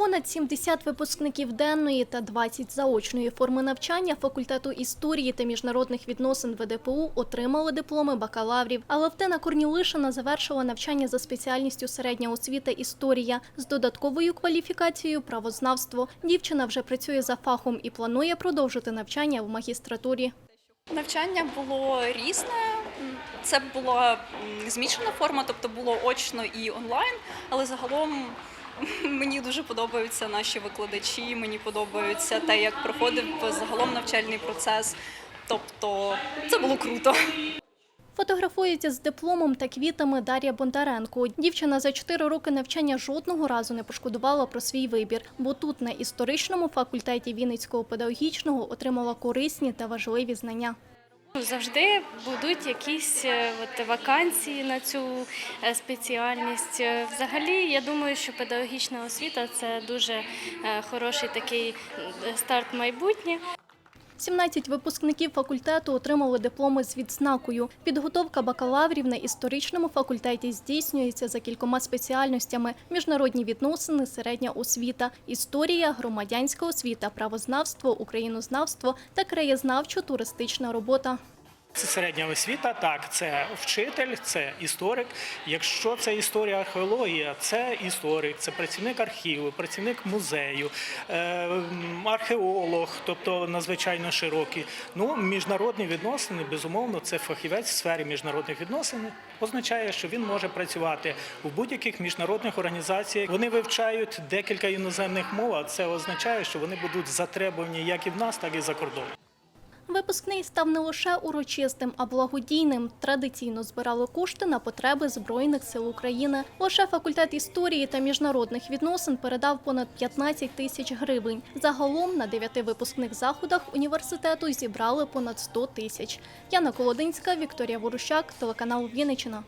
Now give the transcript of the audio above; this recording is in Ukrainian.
Понад 70 випускників денної та 20 заочної форми навчання факультету історії та міжнародних відносин ВДПУ отримали дипломи бакалаврів. А Левтина Корнілишина завершила навчання за спеціальністю середня освіта історія з додатковою кваліфікацією правознавство. Дівчина вже працює за фахом і планує продовжити навчання в магістратурі. Навчання було різне. Це була змішана форма, тобто було очно і онлайн, але загалом мені дуже подобаються наші викладачі, мені подобається те, як проходив загалом навчальний процес. Тобто це було круто. Фотографується з дипломом та квітами Дар'я Бондаренко. Дівчина за 4 роки навчання жодного разу не пошкодувала про свій вибір, бо тут на історичному факультеті Вінницького педагогічного отримала корисні та важливі знання. Завжди будуть якісь е, от, вакансії на цю е, спеціальність. Е, Взагалі, я думаю, що педагогічна освіта це дуже хороший такий старт майбутнє. 17 випускників факультету отримали дипломи з відзнакою. Підготовка бакалаврів на історичному факультеті здійснюється за кількома спеціальностями: міжнародні відносини, середня освіта, історія, громадянська освіта, правознавство, українознавство та краєзнавчо-туристична робота. Це середня освіта, так, це вчитель, це історик. Якщо це історія археологія, це історик, це працівник архіву, працівник музею, е, археолог, тобто надзвичайно широкий. Ну, міжнародні відносини, безумовно, це фахівець в сфері міжнародних відносин. Означає, що він може працювати у будь-яких міжнародних організаціях. Вони вивчають декілька іноземних мов. а Це означає, що вони будуть затребувані як і в нас, так і за кордоном. Випускний став не лише урочистим, а благодійним. Традиційно збирали кошти на потреби Збройних сил України. Лише факультет історії та міжнародних відносин передав понад 15 тисяч гривень. Загалом на дев'яти випускних заходах університету зібрали понад 100 тисяч. Яна Колодинська, Вікторія Ворущак, телеканал Вінниччина.